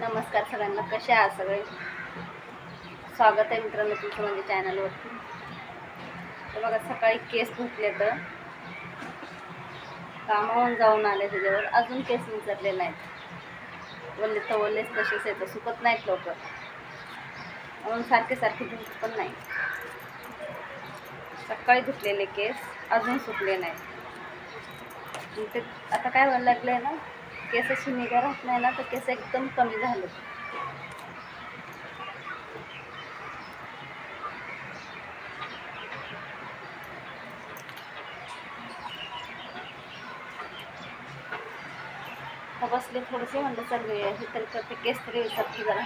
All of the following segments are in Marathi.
नमस्कार सगळ्यांना कसे आहात सगळे? स्वागत आहे मित्रांनो तुमचं माझ्या चॅनलवरती तर बघा सकाळी केस धुतले तर कामावून जाऊन आले त्याच्यावर. अजून केस विचारले नाहीत. वल्ले तर वल्लेच तसेच येतं सुकत नाहीत लवकर. म्हणून सारखे सारखे धुत पण नाही सकाळी धुतलेले केस अजून सुकले नाहीत. ते आता काय व्हायला लागलं आहे ना? केसाची निगा राहत नाही ना तर केस एकदम कमी झाले. बसले थोडेसे म्हणलं चालू हे तरी करते केस तरी विचारते जरा.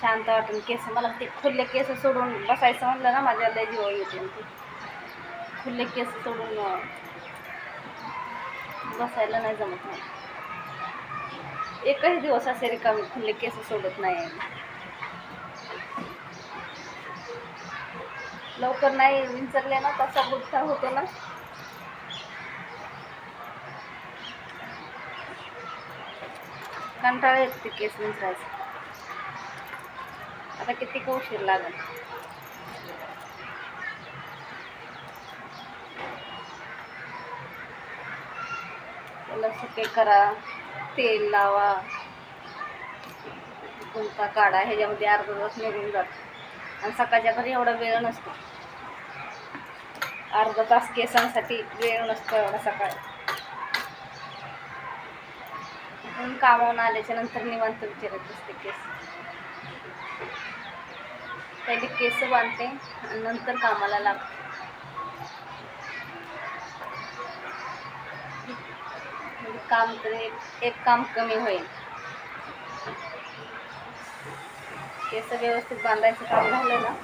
शांत वाटून केस मला ते खुल्ले केस सोडून बसायचं म्हणलं ना माझ्या लय जीव येते ते. खुल्ले केस सोडून बसायला नाही जमत नाही एकही दिवस असे रिकामे खुल्ले केस सोडत नाही. लवकर नाही विंचरले ना तसा गुठा होतो ना. कंटाळा येत ते केस विंचरायचं. आता किती का उशीर लागेल? त्याला सुके करा. तेल लावा. कोणता काढा ह्याच्यामध्ये अर्धा तास निघून जातो. आणि सकाळच्या घरी एवढा वेळ नसतो. अर्धा तास केसांसाठी वेळ नसतो एवढा सकाळी. म्हणून कामावून आल्याच्यानंतर निवांत विचारत असते केस. पहिले केस बांधते आणि नंतर कामाला लागते. काम तर एक काम कमी होईल. केस व्यवस्थित बांधायचं काम झालं ना.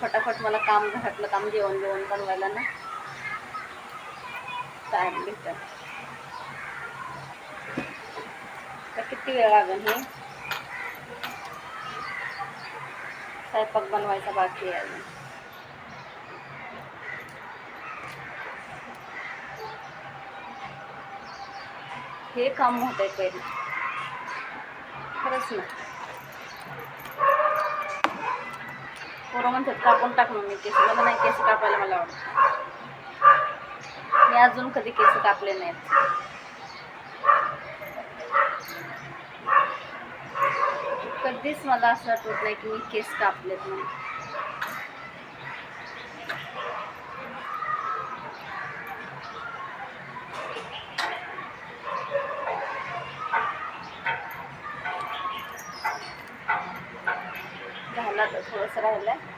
फटाफट मला काम घरातलं काम जेवण जेवण बनवायला ना. टाईम भेटतं तर किती वेळ लागेल हे? स्वयंपाक बनवायचा बाकी आहे हे काम होत आहे पहिले. खरंच ना पोरं म्हणतात कापून टाक मी केस. मला नाही केस कापायला मला आवडत मी अजून कधी केस कापले नाहीत. कधीच मला असं वाटत नाही की मी केस कापलेत म्हणून. झालं तर थोडंसं राहिलं